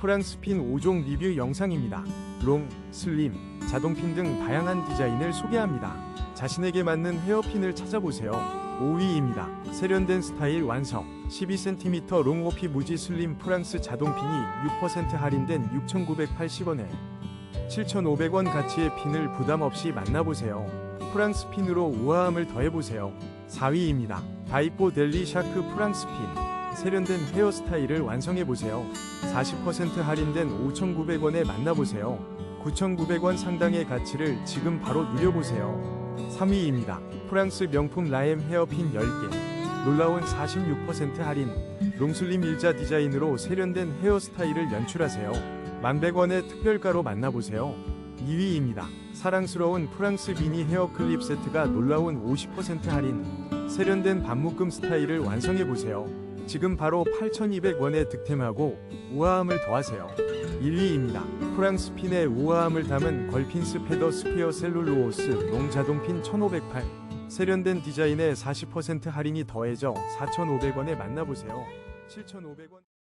프랑스 핀 5종 리뷰 영상입니다. 롱, 슬림, 자동핀 등 다양한 디자인을 소개합니다. 자신에게 맞는 헤어핀을 찾아보세요. 5위입니다. 세련된 스타일 완성. 12cm 롱오피 무지 슬림 프랑스 자동핀이 6% 할인된 6,980원에 7,500원 가치의 핀을 부담 없이 만나보세요. 프랑스 핀으로 우아함을 더해보세요. 4위입니다. 다이포 델리 샤크 프랑스 핀. 세련된 헤어스타일을 완성해보세요. 40% 할인된 5,900원에 만나보세요. 9,900원 상당의 가치를 지금 바로 누려보세요. 3위입니다. 프랑스 명품 라엠 헤어핀 10개. 놀라운 46% 할인. 롱슬림 일자 디자인으로 세련된 헤어스타일을 연출하세요. 1100원의 특별가로 만나보세요. 2위입니다. 사랑스러운 프랑스 미니 헤어 클립 세트가 놀라운 50% 할인. 세련된 반묶음 스타일을 완성해보세요. 지금 바로 8,200원에 득템하고 우아함을 더하세요. 1위입니다. 프랑스 핀의 우아함을 담은 걸핀스 페더 스퀘어 셀룰로오스 롱 자동 핀 1508. 세련된 디자인에 40% 할인이 더해져 4,500원에 만나보세요. 7,500원